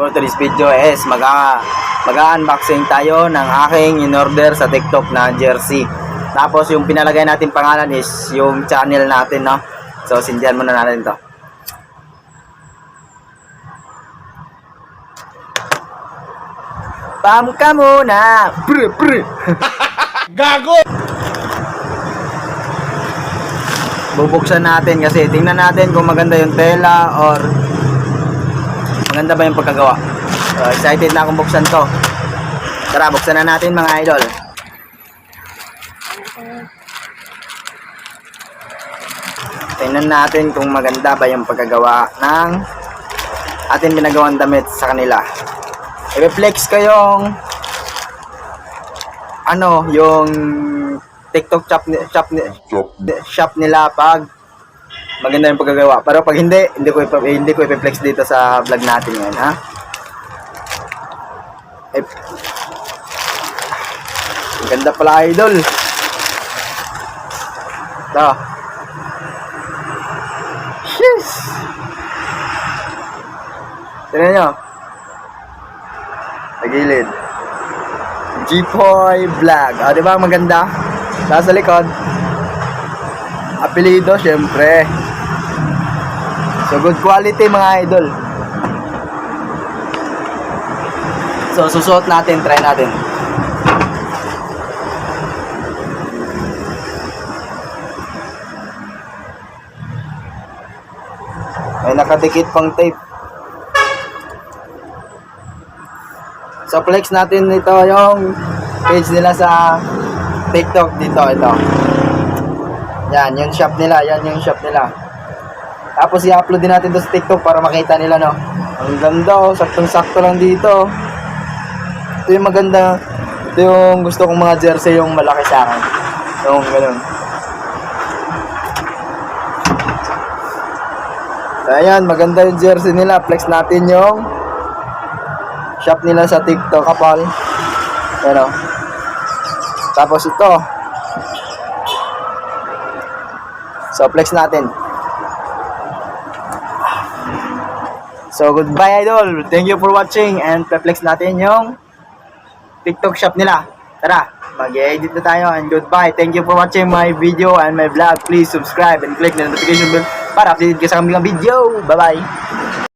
For today's video is mag mag-unboxing tayo ng aking in-order sa TikTok na jersey. Tapos yung pinalagay natin pangalan is yung channel natin, no? So, sindihan muna natin to. Pam ka muna! Bre, bre! Gago! Bubuksan natin kasi tingnan natin kung maganda yung tela or maganda ba yung pagkagawa. So, excited na akong buksan to. Tara, buksan na natin mga idol. Tingnan natin kung maganda ba yung pagkagawa ng ating pinagawang damit sa kanila. I-reflex ko yung ano, yung TikTok shop, shop, shop nila pag maganda yung pagkagawa. Pero pag hindi, hindi ko ipa- hindi ko i-flex dito sa vlog natin ngayon, ha? Ang ganda pala idol. Ito. Sheesh. Tignan nyo. Sa gilid. G-Boy Vlog. O, di ba maganda? Tapos sa likod, apelido, syempre. So, good quality mga idol. So, susuot natin, try natin. May nakadikit pang tape. So, flex natin ito yung page nila sa TikTok dito, ito. Yan, yung shop nila, yan yung shop nila. Tapos i-upload din natin to sa TikTok para makita nila, no? Ang ganda, oh. Saktong-sakto lang dito. Ito yung maganda. Ito yung gusto kong mga jersey yung malaki sa akin. Yung ganun. So, ayan, maganda yung jersey nila. Flex natin yung shop nila sa TikTok, kapal. Ano? Tapos ito. So, flex natin. So, goodbye idol. Thank you for watching and flex natin yung TikTok shop nila. Tara, mag-edit na tayo and goodbye. Thank you for watching my video and my vlog. Please subscribe and click the notification bell para updated ka sa kanilang video. Bye-bye.